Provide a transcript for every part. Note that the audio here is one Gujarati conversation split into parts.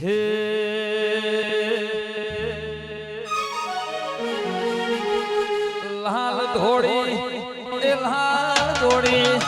હે. લાલ ધોળી લાલ ધોળી.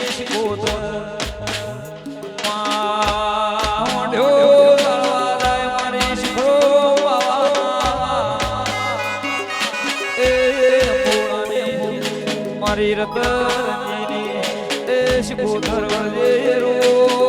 મારી રતનજીની એ શિકોતર વળે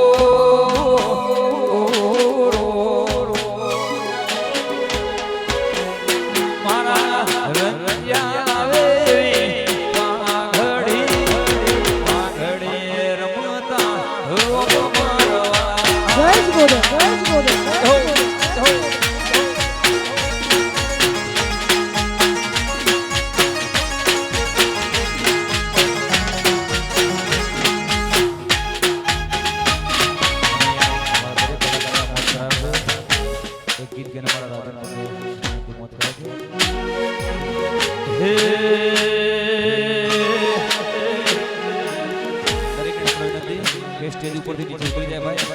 સ્ટેજ ઉપરથી નીચે ઉતરી જાય ભાઈ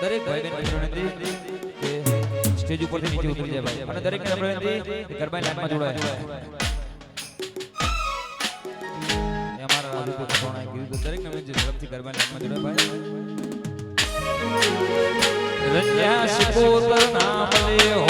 દરેક વિનંતી અને દરેક વિનંતી કે ગરબા લાઈનમાં જોડાય અમારા રાજુ પર ખોણા કીધું તો દરેક વિનંતી ઝડપથી ગરબા લાઈનમાં જોડાય ભાઈ રંજ્યા શિકોતર નામ લે હો